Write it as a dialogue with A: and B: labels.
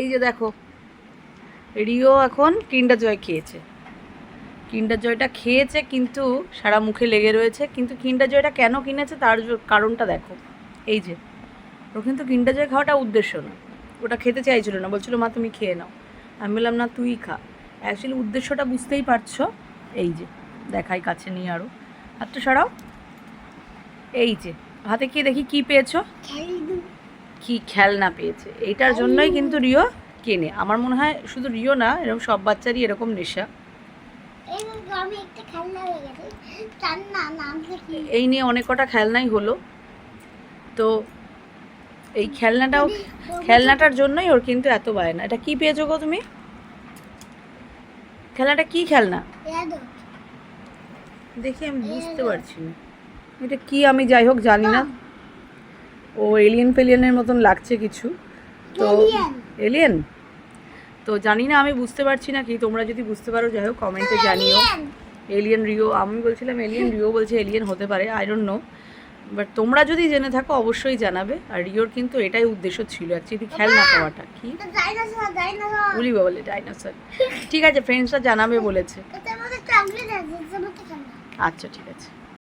A: এই যে দেখো, রিও এখন কিন্ডার জয় খেয়েছে। কিন্ডার জয়টা খেয়েছে কিন্তু সারা মুখে লেগে রয়েছে, কিন্তু কিন্ডার জয়টা কেন কিনেছে তার কারণটা দেখো। এই যে ও কিন্তু কিন্ডার জয় খাওয়াটা উদ্দেশ্য না। ওটা খেতে চাইছিল না, বলছিল, মা, তুমি খেয়ে নাও। আমি বললাম, না, তুই খা। অ্যাকচুয়ালি উদ্দেশ্যটা বুঝতেই পারছ। এই যে, দেখাই কাছে নিয়ে আরও হাতটা সরাও। এই যে, হাতে কি দেখি কি পেয়েছ। কি খেলনা পেয়েছে। এইটার জন্যই কিন্তু রিও কেনে। আমার মনে হয় শুধু রিও না এরকম সব বাচ্চারই এরকম নেশা। এই নিয়ে অনেক কটা খেলনাই হলো। তো এই খেলনাটাও খেলনাটার জন্যই ওর কিন্তু এত বায়না। এটা কি পেয়েছ গো তুমি? খেলনাটা কি খেলনা? দেখি আমি বুঝতে পারছি না। এটা কি আমি যাই হোক জানি না। ও এলিয়েন ফেলিয়েনের মতন লাগছে কিছু। তো এলিয়েন তো জানি না আমি বুঝতে পারছি না কি তোমরা যদি বুঝতে পারো যাই হোক কমেন্টে জানিও। এলিয়েন রিও আমি বলছিলাম এলিয়েন রিও বলছে এলিয়েন হতে পারে আই ডোন্ট নো বাট তোমরা যদি জেনে থাকো অবশ্যই জানাবে। আর রিওর কিন্তু এটাই উদ্দেশ্য ছিল অ্যাকচুয়ালি খেলনা পাওয়াটা কি? বলি বলে ডাইনোসর ঠিক আছে ফ্রেন্ডসরা জানাবে বলেছে। আচ্ছা ঠিক আছে।